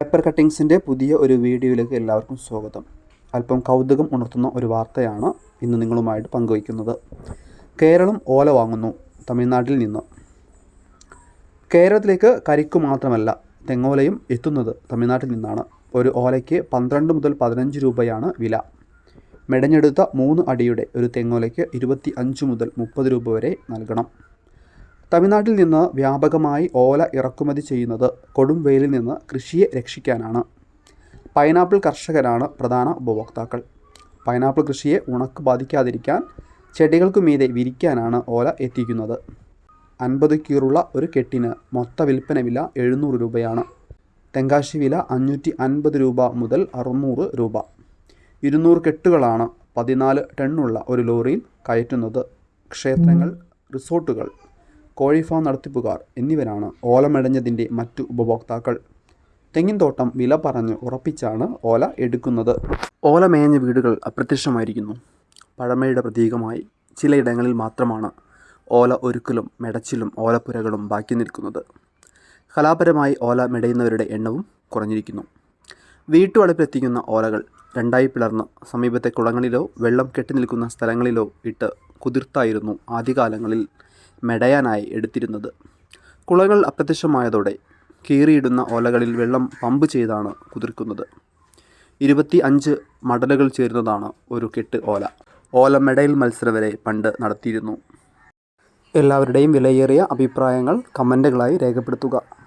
Paper കട്ടിങ്സിന്റെ പുതിയ ഒരു വീഡിയോയിലേക്ക് എല്ലാവർക്കും സ്വാഗതം. അല്പം കൗതുകം ഉണർത്തുന്ന ഒരു വാർത്തയാണ് ഇന്ന് നിങ്ങളുമായിട്ട് പങ്കുവയ്ക്കുന്നത്. കേരളം ഓല വാങ്ങുന്നു തമിഴ്നാട്ടിൽ നിന്ന്. കേരളത്തിലേക്ക് കരിക്കു മാത്രമല്ല തെങ്ങോലയും എത്തുന്നത് തമിഴ്നാട്ടിൽ നിന്നാണ്. ഒരു ഓലയ്ക്ക് പന്ത്രണ്ട് മുതൽ പതിനഞ്ച് രൂപയാണ് വില. മെടഞ്ഞെടുത്ത മൂന്ന് അടിയുടെ ഒരു തെങ്ങോലയ്ക്ക് ഇരുപത്തി അഞ്ച് മുതൽ മുപ്പത് രൂപ വരെ നൽകണം. തമിഴ്നാട്ടിൽ നിന്ന് വ്യാപകമായി ഓല ഇറക്കുമതി ചെയ്യുന്നത് കൊടും വെയിലിൽ നിന്ന് കൃഷിയെ രക്ഷിക്കാനാണ്. പൈനാപ്പിൾ കർഷകരാണ് പ്രധാന ഉപഭോക്താക്കൾ. പൈനാപ്പിൾ കൃഷിയെ ഉണക്ക് ബാധിക്കാതിരിക്കാൻ ചെടികൾക്കു മീതെ വിരിക്കാനാണ് ഓല എത്തിക്കുന്നത്. അൻപത് കീറുള്ള ഒരു കെട്ടിന് മൊത്ത വിൽപ്പന വില എഴുന്നൂറ് രൂപയാണ്. തെങ്കാശി വില അഞ്ഞൂറ്റി അൻപത് രൂപ മുതൽ അറുന്നൂറ് രൂപ. ഇരുന്നൂറ് കെട്ടുകളാണ് പതിനാല് ടണ്ണുള്ള ഒരു ലോറിയിൽ കയറ്റുന്നത്. ക്ഷേത്രങ്ങൾ റിസോർട്ടുകൾ കോഴി ഫാം നടത്തിപ്പുകാർ എന്നിവരാണ് ഓലമടഞ്ഞതിന്റെ മറ്റു ഉപഭോക്താക്കൾ. തെങ്ങിൻതോട്ടം വില പറഞ്ഞ് ഉറപ്പിച്ചാണ് ഓല എടുക്കുന്നത്. ഓല മേഞ്ഞ വീടുകൾ അപ്രത്യക്ഷമായിരിക്കുന്നു. പഴമയുടെ പ്രതീകമായി ചിലയിടങ്ങളിൽ മാത്രമാണ് ഓല ഒരുക്കലും മെടച്ചിലും ഓലപ്പുരകളും ബാക്കി നിൽക്കുന്നത്. കലാപരമായി ഓല മെടയുന്നവരുടെ എണ്ണവും കുറഞ്ഞിരിക്കുന്നു. വീട്ടുവളപ്പിലെത്തിക്കുന്ന ഓലകൾ രണ്ടായി പിളർന്ന് സമീപത്തെ കുളങ്ങളിലോ വെള്ളം കെട്ടി നിൽക്കുന്ന സ്ഥലങ്ങളിലോ ഇട്ട് കുതിർത്തായിരുന്നു ആദ്യകാലങ്ങളിൽ മെടയാനായി എടുത്തിരുന്നത്. കുളങ്ങൾ അപ്രത്യക്ഷമായതോടെ കീറിയിടുന്ന ഓലകളിൽ വെള്ളം പമ്പ് ചെയ്താണ് കുതിർക്കുന്നത്. ഇരുപത്തി അഞ്ച് മടലുകൾ ചേരുന്നതാണ് ഒരു കെട്ട് ഓല. ഓല മെടയിൽ മത്സരം വരെ പണ്ട് നടത്തിയിരുന്നു. എല്ലാവരുടെയും വിലയേറിയ അഭിപ്രായങ്ങൾ കമന്റുകളായി രേഖപ്പെടുത്തുക.